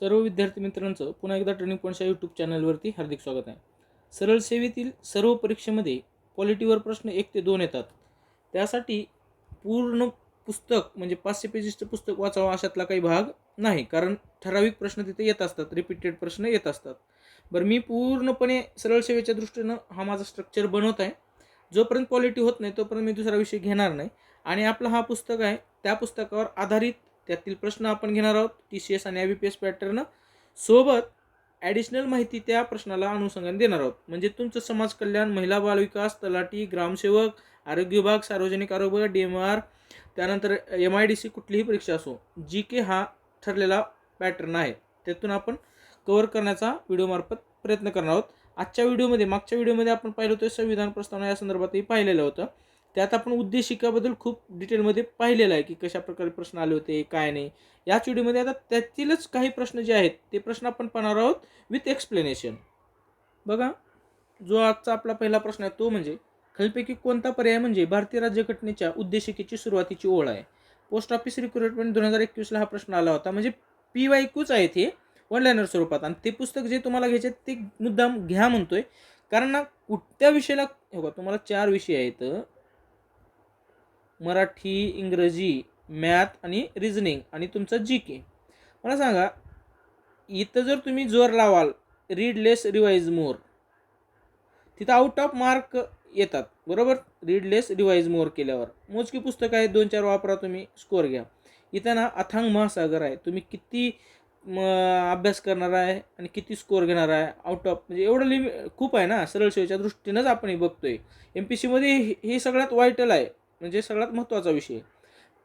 सर्व विद्यार्थी मित्रांचं पुन्हा एकदा ट्रेनिंग पॉईंटच्या यूट्यूब चॅनलवरती हार्दिक स्वागत आहे. सरळ सेवेतील सर्व परीक्षेमध्ये क्वालिटीवर प्रश्न एक ते दोन येतात. त्यासाठी पूर्ण पुस्तक म्हणजे पाचशे पेजेसचं पुस्तक वाचावं अशातला काही भाग नाही. कारण ठराविक प्रश्न तिथे येत असतात रिपीटेड प्रश्न येत असतात. बरं मी पूर्णपणे सरळ सेवेच्या दृष्टीनं हा माझा स्ट्रक्चर बनवत आहे. जोपर्यंत क्वालिटी होत नाही तोपर्यंत मी दुसरा विषय घेणार नाही. आणि आपला हा पुस्तक आहे त्या पुस्तकावर आधारित त्यातील प्रश्न आपण घेणार आहोत टी सी एस आणि I B P S pattern सोबत ॲडिशनल माहिती त्या प्रश्नाला अनुषंगाने देणार आहोत. म्हणजे तुमचं समाज कल्याण महिला बालविकास तलाठी ग्रामसेवक आरोग्य विभाग सार्वजनिक आरोग्य डी एम आर त्यानंतर एम आय डी सी कुठलीही परीक्षा असो जी के हा ठरलेला पॅटर्न आहे. त्यातून आपण कवर करण्याचा व्हिडिओमार्फत प्रयत्न करणार आहोत. आजच्या व्हिडिओमध्ये मागच्या व्हिडिओमध्ये आपण पाहिलं होतं संविधान प्रस्तावना या संदर्भातही पाहिलेलं होतं. त्यात आपण उद्देशिकाबद्दल खूप डिटेलमध्ये पाहिलेलं आहे की कशा प्रकारे प्रश्न आले होते काय नाही. याच व्हिडिओमध्ये आता त्यातीलच काही प्रश्न जे आहेत ते प्रश्न आपण पाहणार आहोत विथ एक्सप्लेनेशन बघा जो आजचा आपला पहिला प्रश्न आहे तो म्हणजे खालीपैकी कोणता पर्याय म्हणजे भारतीय राज्यघटनेच्या उद्देशिकेची सुरुवातीची ओळ आहे? पोस्ट ऑफिस रिक्रुटमेंट दोन हजार एकवीसला हा प्रश्न आला होता. म्हणजे पी वाय क्यूच आहे ते वन स्वरूपात. आणि ते पुस्तक जे तुम्हाला घ्यायचे आहेत ते मुद्दाम घ्या म्हणतोय. कारण ना कुठल्या विषयाला हो तुम्हाला चार विषय आहेत. मराठी इंग्रजी मॅथ आणि रिजनिंग आणि तुमचं जी के मला सांगा इथं जर तुम्ही जोर लावाल रीड लेस रिवाईज मोर तिथं आउट ऑफ मार्क येतात बरोबर? रीड लेस रिवाईज मोर केल्यावर. मोजकी पुस्तकं आहेत दोन चार वापरा तुम्ही स्कोअर घ्या. इथं ना अथांग महासागर आहे. तुम्ही किती म, अभ्यास करणार आहे आणि किती स्कोअर घेणार आहे आउट ऑफ म्हणजे एवढं लिमि खूप आहे ना सरळ सेवेच्या दृष्टीनंच आपण हे बघतोय. एम पी सीमध्ये हे हे सगळ्यात वाईटल आहे. म्हणजे सगळ्यात महत्त्वाचा विषय.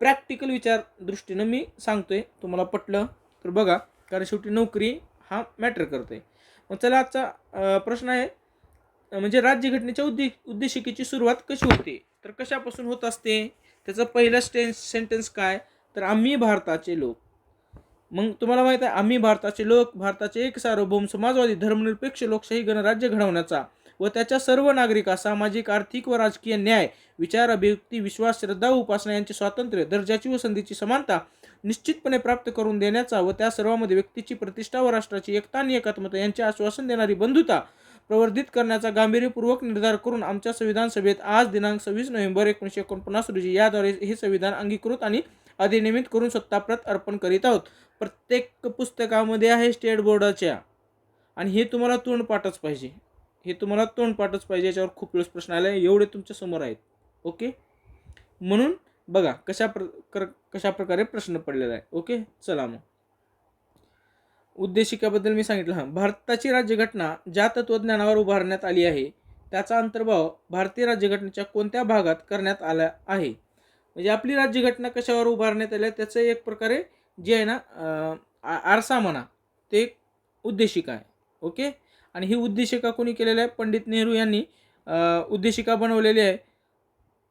प्रॅक्टिकल विचार दृष्टीनं मी सांगतोय. तुम्हाला पटलं तर बघा कारण शेवटी नोकरी हा मॅटर करतोय. मग चला आजचा प्रश्न आहे म्हणजे राज्यघटनेच्या उद्दे उद्देशिकेची सुरुवात कशी होते? तर कशापासून होत असते? त्याचं पहिलं स्टेन्स सेंटेन्स काय? तर आम्ही भारताचे लोक. मग तुम्हाला माहीत आहे आम्ही भारताचे लोक भारताचे एक सार्वभौम समाजवादी धर्मनिरपेक्ष लोकशाही गणराज्य घडवण्याचा. व त्याच्या सर्व नागरिकास सामाजिक आर्थिक व राजकीय न्याय विचार अभिव्यक्ती विश्वास श्रद्धा व उपासना यांचे स्वातंत्र्य दर्जाची व संधीची समानता निश्चितपणे प्राप्त करून देण्याचा व त्या सर्वांमध्ये व्यक्तीची प्रतिष्ठा व राष्ट्राची एकता आणि एकात्मता यांचे आश्वासन देणारी बंधुता प्रवर्धित करण्याचा गांभीर्यपूर्वक निर्धार करून आमच्या संविधान सभेत आज दिनांक सव्वीस नोव्हेंबर एकोणीसशे एकोणपन्नास रोजी याद्वारे हे संविधान अंगीकृत आणि अधिनियमित करून सत्ताप्रत अर्पण करीत आहोत. प्रत्येक पुस्तकामध्ये आहे स्टेट बोर्डाच्या आणि हे तुम्हाला तोंडपाठच पाहिजे. हे तुम्हाला तोंडपाठच पाहिजे याच्यावर खूप वेळेस प्रश्न आले एवढे तुमच्यासमोर आहेत. ओके म्हणून बघा कशा प्र कर कशा प्रकारे प्रश्न पडलेला आहे. ओके चला मग. उद्देशिकाबद्दल मी सांगितलं. हां भारताची राज्यघटना ज्या तत्त्वज्ञानावर उभारण्यात आली आहे त्याचा अंतर्भाव भारतीय राज्यघटनेच्या कोणत्या भागात करण्यात आला आहे? म्हणजे आपली राज्यघटना कशावर उभारण्यात आली आहे त्याचं एक प्रकारे जे आहे ना आ- आरसा म्हणा ते एक उद्देशिका आहे. ओके आणि ही उद्देशिका कोणी केलेली आहे? पंडित नेहरू यांनी उद्देशिका बनवलेली आहे.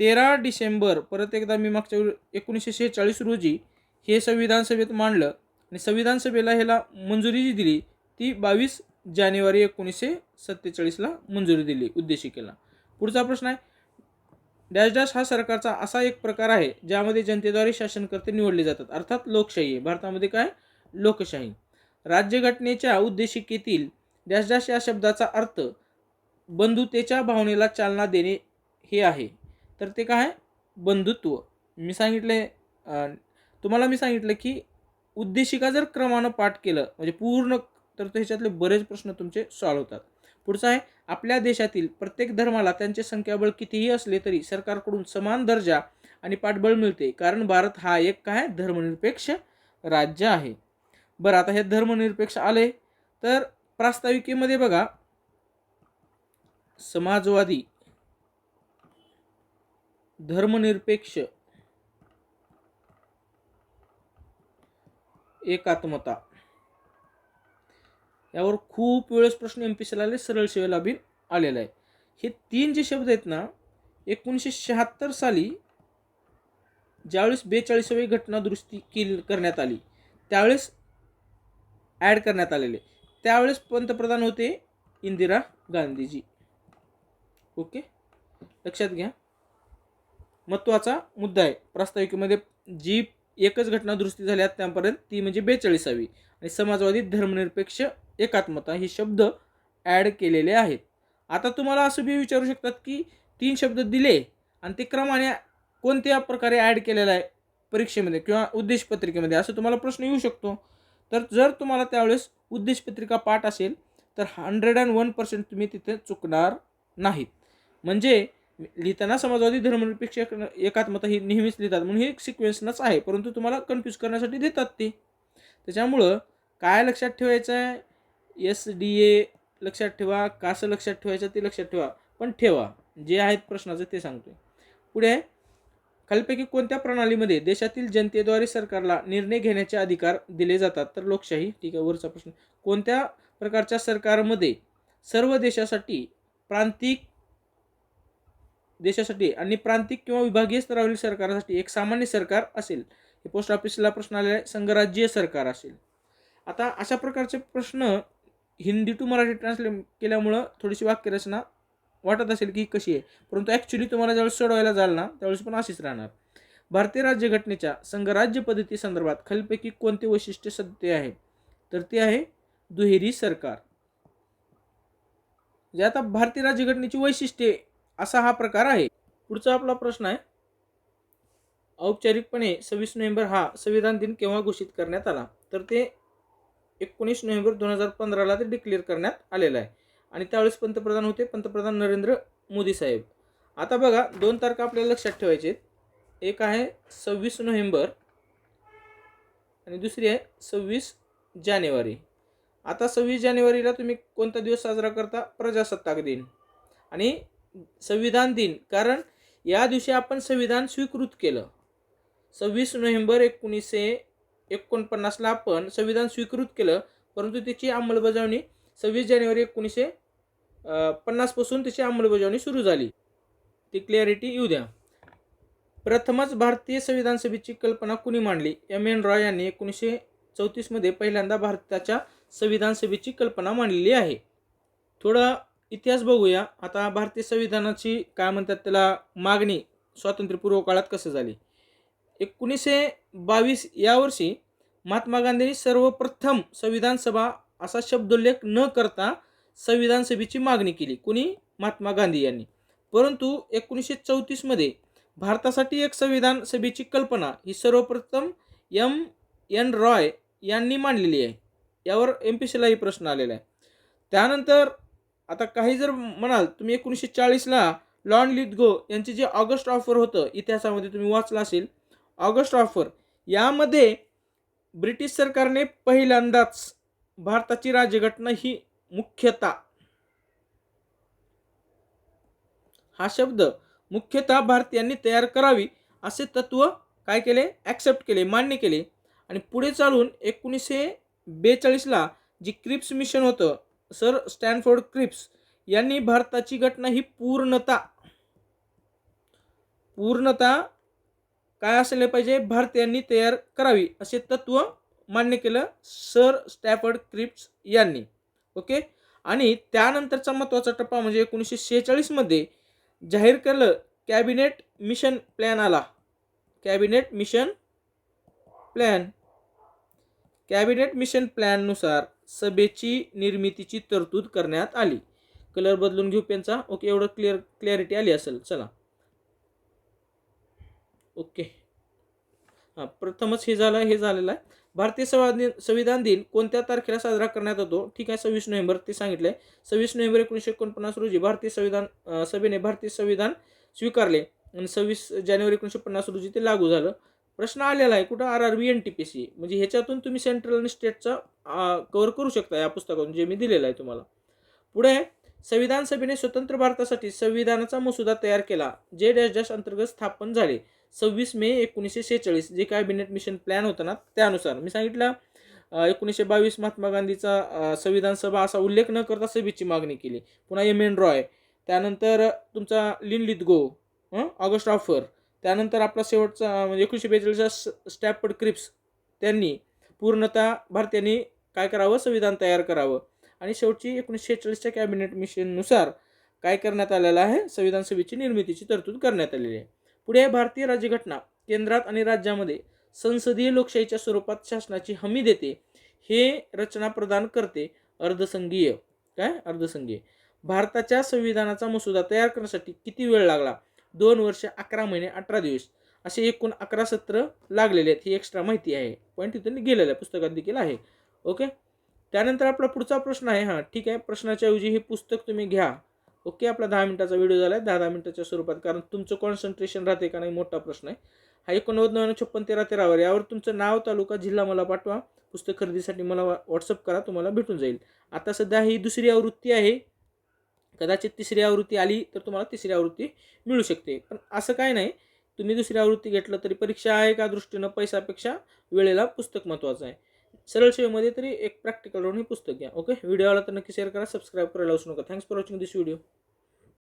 तेरा डिसेंबर परत एकदा मी मागच्या एकोणीसशे शेहेचाळीस रोजी हे संविधान सभेत मांडलं आणि संविधान सभेला ह्याला मंजुरी जी दिली ती बावीस जानेवारी एकोणीसशे सत्तेचाळीसला मंजुरी दिली उद्देशिकेला. पुढचा प्रश्न आहे डॅश डॅश हा सरकारचा असा एक प्रकार आहे ज्यामध्ये जनतेद्वारे शासनकर्ते निवडले जातात. अर्थात लोकशाही आहे. भारतामध्ये काय? लोकशाही. राज्यघटनेच्या उद्देशिकेतील डॅश डॅश या शब्दाचा अर्थ बंधुतेच्या भावनेला चालना देणे हे आहे. तर ते काय बंधुत्व. मी सांगितले तुम्हाला मी सांगितलं की उद्देशिका जर क्रमानं पाठ केलं म्हणजे पूर्ण तर ह्याच्यातले बरेच प्रश्न तुमचे सॉल्व्ह होतात. पुढचं आहे आपल्या देशातील प्रत्येक धर्माला त्यांचे संख्याबळ कितीही असले तरी सरकारकडून समान दर्जा आणि पाठबळ मिळते. कारण भारत हा एक काय धर्मनिरपेक्ष राज्य आहे. बरं आता हे धर्मनिरपेक्ष आले तर प्रास्ताविकेमध्ये बघा समाजवादी धर्मनिरपेक्ष एकात्मता. यावर खूप वेळेस प्रश्न एम पी सीला आले सरळ सेवेला बिन आलेला आहे. हे तीन जे शब्द आहेत ना एकोणीसशे शहात्तर साली ज्यावेळेस बेचाळीसावी घटना दुरुस्ती केली करण्यात आली त्यावेळेस ॲड करण्यात आलेले. त्यावेळेस पंतप्रधान होते इंदिरा गांधीजी. ओके? लक्षात घ्या. महत्त्वाचा मुद्दा आहे. प्रास्ताविकेमध्ये जी एकच घटना दुरुस्ती झाली त्यापर्यंत ती म्हणजे बेचाळीसावी. आणि समाजवादी धर्मनिरपेक्ष एकात्मता हे शब्द ॲड केलेले आहेत. आता तुम्हाला असं बी विचारू शकतात की तीन शब्द दिले आणि ते क्रमाने कोणत्या प्रकारे ॲड केलेला आहे परीक्षेमध्ये किंवा उद्देशपत्रिकेमध्ये? असं तुम्हाला प्रश्न येऊ शकतो. तर जर तुम्हाला त्यावेळेस उद्देशपत्रिका पाठ असेल तर हंड्रेड अँड वन पर्सेंट तुम्ही तिथे चुकणार नाहीत म्हणजे लिहिताना समाजवादी धर्मनिरपेक्ष एक- एकात्मता ही नेहमीच लिहितात म्हणून हे एक सिक्वेन्सनच आहे परंतु तुम्हाला कन्फ्यूज करण्यासाठी देतात ते. त्याच्यामुळं काय लक्षात ठेवायचं आहे एस डी ए लक्षात ठेवा कसं लक्षात ठेवायचं ते लक्षात ठेवा पण ठेवा. जे आहेत प्रश्नाचं ते सांगतोय. पुढे खालीलपैकी कोणत्या प्रणालीमध्ये देशातील जनतेद्वारे सरकारला निर्णय घेण्याचे अधिकार दिले जातात? तर लोकशाही. ठीक आहे वरचा प्रश्न. कोणत्या प्रकारच्या सरकारमध्ये सर्व देशासाठी प्रांतिक देशासाठी आणि प्रांतिक किंवा विभागीय स्तरावरील सरकारासाठी एक सामान्य सरकार असेल? हे पोस्ट ऑफिसला प्रश्न आलेला आहे. संघराज्यीय सरकार असेल. आता अशा प्रकारचे प्रश्न हिंदी टू मराठी ट्रान्सलेट केल्यामुळं थोडीशी वाक्यरचना वाटत असेल की कशी आहे. परंतु ॲक्च्युली तुम्हाला ज्यावेळेस सोडवायला जाल ना त्यावेळेस पण अशीच राहणार. भारतीय राज्यघटनेच्या संघराज्य पद्धती संदर्भात खालीलपैकी कोणते वैशिष्ट्य सत्य आहे? तर ते आहे दुहेरी सरकार. जे आता भारतीय राज्यघटनेची वैशिष्ट्ये असा हा प्रकार आहे. पुढचा आपला प्रश्न आहे. औपचारिकपणे सव्वीस नोव्हेंबर हा संविधान दिन केव्हा घोषित करण्यात आला? तर ते एकोणीस नोव्हेंबर दोन हजार पंधराला ते डिक्लेअर करण्यात आलेलं आहे. आणि त्यावेळेस पंतप्रधान होते पंतप्रधान नरेंद्र मोदी साहेब. आता बघा दोन तारखा आपल्याला लक्षात ठेवायचे आहेत. एक आहे सव्वीस नोव्हेंबर आणि दुसरी आहे सव्वीस जानेवारी. आता सव्वीस जानेवारीला तुम्ही कोणता दिवस साजरा करता? प्रजासत्ताक दिन. आणि संविधान दिन कारण या दिवशी आपण संविधान स्वीकृत केलं. सव्वीस नोव्हेंबर एकोणीसशे एकोणपन्नासला आपण संविधान स्वीकृत केलं परंतु त्याची अंमलबजावणी सव्वीस जानेवारी एकोणीसशे पन्नासपासून त्याची अंमलबजावणी सुरू झाली. ती क्लिअरिटी येऊ द्या. प्रथमच भारतीय संविधान सभेची कल्पना कुणी मांडली? एम एन रॉय यांनी एकोणीसशे चौतीसमध्ये पहिल्यांदा भारताच्या संविधान सभेची कल्पना मांडलेली आहे. थोडा इतिहास बघूया. आता भारतीय संविधानाची काय म्हणतात त्याला मागणी स्वातंत्र्यपूर्व काळात कसं झाली? एकोणीसशे बावीस या वर्षी महात्मा गांधींनी सर्वप्रथम संविधान सभा असा शब्दोल्लेख न करता संविधान सभेची मागणी केली. कुणी? महात्मा गांधी यांनी. परंतु एकोणीसशे चौतीसमध्ये भारतासाठी एक संविधान सभेची कल्पना ही सर्वप्रथम एम. एन. रॉय यांनी मांडलेली आहे. यावर एम. पी. सीलाही प्रश्न आलेला आहे. त्यानंतर आता काही जर म्हणाल तुम्ही एकोणीसशे चाळीसला लॉन लिथगो यांचे जे ऑगस्ट ऑफर होतं इतिहासामध्ये तुम्ही वाचलं असेल. ऑगस्ट ऑफर यामध्ये ब्रिटिश सरकारने पहिल्यांदाच भारताची राज्यघटना ही मुख्यतः हा शब्द मुख्यतः भारतीयांनी तयार करावी असे तत्व काय केले? ॲक्सेप्ट केले मान्य केले. आणि पुढे चालून एकोणीसशे बेचाळीसला जी क्रिप्स मिशन होतं सर स्टॅनफोर्ड क्रिप्स यांनी भारताची घटना ही पूर्णता पूर्णता काय असले पाहिजे? भारतीयांनी तयार करावी असे तत्व मान्य केलं सर स्टॅफर्ड क्रिप्स यांनी. ओके? आणि त्यानंतरचा महत्त्वाचा टप्पा म्हणजे एकोणीसशे शेहेचाळीसमध्ये जाहीर केलं कॅबिनेट मिशन प्लॅन आला. Cabinet mission plan. Cabinet mission प्लॅननुसार सभेची निर्मितीची तरतूद करण्यात आली. कलर बदलून घेऊ पेनचा. ओके एवढं क्लिअर क्लॅरिटी आली असेल. चला. ओके. हां प्रथमच हे झालं हे झालेलं आहे. भारतीय संविधान संविधान दिन कोणत्या तारखेला साजरा करण्यात येतो? ठीक आहे सव्वीस नोव्हेंबर ते सांगितलं आहे सव्वीस नोव्हेंबर एकोणीसशे एकोणपन्नास रोजी भारतीय संविधान सभेने भारतीय संविधान स्वीकारले. आणि सव्वीस जानेवारी एकोणीसशे पन्नास रोजी ते लागू झालं. प्रश्न आलेला आहे कुठं R R B N T P C म्हणजे ह्याच्यातून तुम्ही सेंट्रल आणि स्टेटचा कव्हर करू शकता या पुस्तकातून जे मी दिलेलं आहे तुम्हाला. पुढे संविधान सभेने स्वतंत्र भारतासाठी संविधानाचा मसुदा तयार केला जे डॅश डॅश अंतर्गत स्थापन झाले. सव्वीस मे एकोणीसशे शेहेचाळीस जे कॅबिनेट मिशन प्लॅन होतं ना त्यानुसार. मी सांगितलं एकोणीसशे बावीस महात्मा गांधीचा संविधान सभा असा उल्लेख न करता सभेची मागणी केली. पुन्हा एम एन रॉय त्यानंतर तुमचा लिन लिदगो हं ऑगस्ट ऑफर त्यानंतर आपला शेवटचा म्हणजे एकोणीसशे बेचाळीसचा स्टॅपड क्रिप्स त्यांनी पूर्णतः भारतीयांनी काय करावं? संविधान तयार करावं. आणि शेवटची एकोणीसशे शेहेचाळीसच्या कॅबिनेट मिशननुसार काय करण्यात आलेलं आहे? संविधान सभेची निर्मितीची तरतूद करण्यात आलेली आहे. पुढे भारतीय राज्यघटना. केंद्रात आणि राज्यामध्ये संसदीय लोकशाहीच्या स्वरूपात शासनाची हमी देते. हे रचना प्रदान करते अर्धसंघीय. काय? अर्धसंघीय. भारताच्या संविधानाचा मसुदा तयार करण्यासाठी किती वेळ लागला? दोन वर्ष अकरा महिने अठरा दिवस. असे एकूण अकरा सत्र लागलेले आहेत. ही एक्स्ट्रा माहिती आहे. पॉईंट तिथून गेलेलं आहे पुस्तकात देखील आहे. ओके त्यानंतर आपला पुढचा प्रश्न आहे हां ठीक आहे प्रश्नाच्या ऐवजी हे पुस्तक तुम्ही घ्या. ओके आपला दहा मिनिटाचा व्हिडिओ झाला आहे दहा दहा मिनिटाच्या स्वरूपात कारण तुमचं कॉन्सन्ट्रेशन राहते का नाही मोठा प्रश्न आहे. हा एकोणनव्वद नव्याण्णव छप्पन तेरा तेरावर यावर तुमचं नाव तालुका जिल्हा मला पाठवा. पुस्तक खरेदीसाठी मला व्हॉट्सअप करा तुम्हाला भेटून जाईल. आता सध्या ही दुसरी आवृत्ती आहे. कदाचित तिसरी आवृत्ती आली तर तुम्हाला तिसरी आवृत्ती मिळू शकते. पण असं काय नाही तुम्ही दुसरी आवृत्ती घेतलं तरी परीक्षा आहे का दृष्टीनं पैशापेक्षा वेळेला पुस्तक महत्त्वाचं आहे. सरळ सेवेमध्ये तरी एक प्रॅक्टिकल राहून हे पुस्तक घ्या ओके व्हिडिओला तर नक्की शेअर करा सबस्क्राईब करायला विसरू नका. Thanks for watching this video